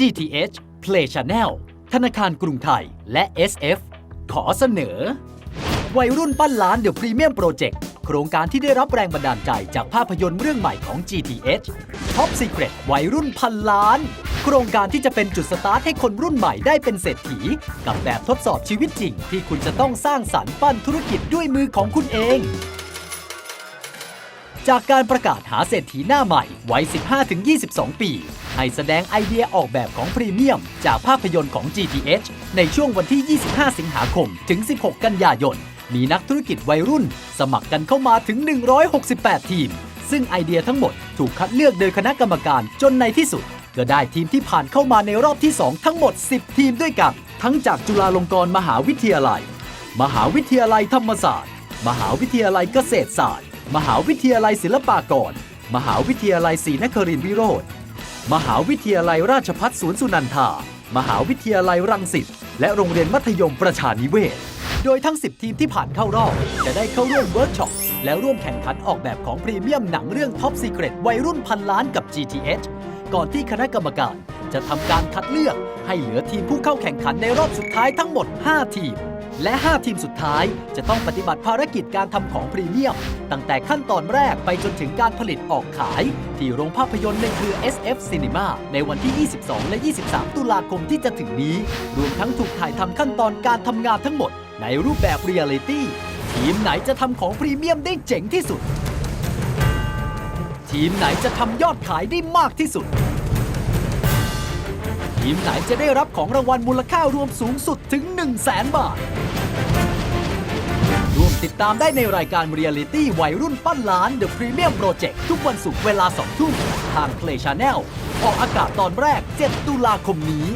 GTH Play Channel ธนาคารกรุงไทย และ SF ขอเสนอ วัยรุ่นปั้นล้าน The Premium Project โครงการที่ได้รับแรงบันดาลใจจากภาพยนตร์เรื่องใหม่ของ GTH Top Secret วัยรุ่นพันล้าน โครงการที่จะเป็นจุดสตาร์ทให้คนรุ่นใหม่ได้เป็นเศรษฐี กับแบบทดสอบชีวิตจริง ที่คุณจะต้องสร้างสรรค์ปั้นธุรกิจด้วยมือของคุณเอง จากการประกาศหาเศรษฐีหน้าใหม่วัย 15-22 ปี ให้แสดงไอเดียออกแบบของพรีเมียม จากภาพยนตร์ของ GTH ในช่วงวันที่ 25 สิงหาคม ถึง 16 กันยายน มีนักธุรกิจวัยรุ่น สมัครกันเข้ามาถึง 168 ทีม ซึ่งไอเดียทั้งหมดถูกคัดเลือกโดยคณะกรรมการจนในที่สุด ก็ได้ทีมที่ผ่านเข้ามาในรอบที่ 2 ทั้งหมด 10 ทีมด้วยกัน ทั้งจากจุฬาลงกรณ์มหาวิทยาลัย มหาวิทยาลัยธรรมศาสตร์ มหาวิทยาลัยเกษตรศาสตร์ มหาวิทยาลัยศิลปากร มหาวิทยาลัยศรีนครินทรวิโรธ มหาวิทยาลัยราชภัฏสวนสุนันทา มหาวิทยาลัยรังสิต และโรงเรียนมัธยมประชานิเวศ โดยทั้ง 10 ทีมที่ผ่านเข้ารอบ จะได้เข้าร่วมเวิร์กช็อป และร่วมแข่งขันออกแบบของพรีเมียมหนังเรื่อง Top Secret วัยรุ่นพันล้านกับ GTH ก่อนที่คณะกรรมการจะทำการคัดเลือกให้เหลือทีมผู้เข้าแข่งขันในรอบสุดท้ายทั้งหมด 5 ทีม และ 5 ทีมสุดท้ายจะต้องปฏิบัติภารกิจการทำของพรีเมียม ตั้งแต่ขั้นตอนแรกไปจนถึงการผลิตออกขาย ที่โรงภาพยนตร์ในเครือ SF Cinema ในวันที่ 22 และ 23 ตุลาคมที่จะถึงนี้ รวมทั้งถูกถ่ายทำขั้นตอนการทำงานทั้งหมด ในรูปแบบเรียลิตี้ทีมไหนจะทำของพรีเมียมได้เจ๋งที่สุด ทีมไหนจะทำยอดขายได้มากที่สุด ทีมไหนจะได้รับของรางวัลมูลค่ารวมสูงสุดถึง 1 0 0 0 0แสนบาท ร่วมติดตามได้ในรายการเรียลิตี้วัยรุ่นปั้นล้าน The Premium Project ทุกวันศุกร์เวลา 2 ทุ่มทาง Play Channel ออกอากาศตอนแรก 7 ตุลาคมนี้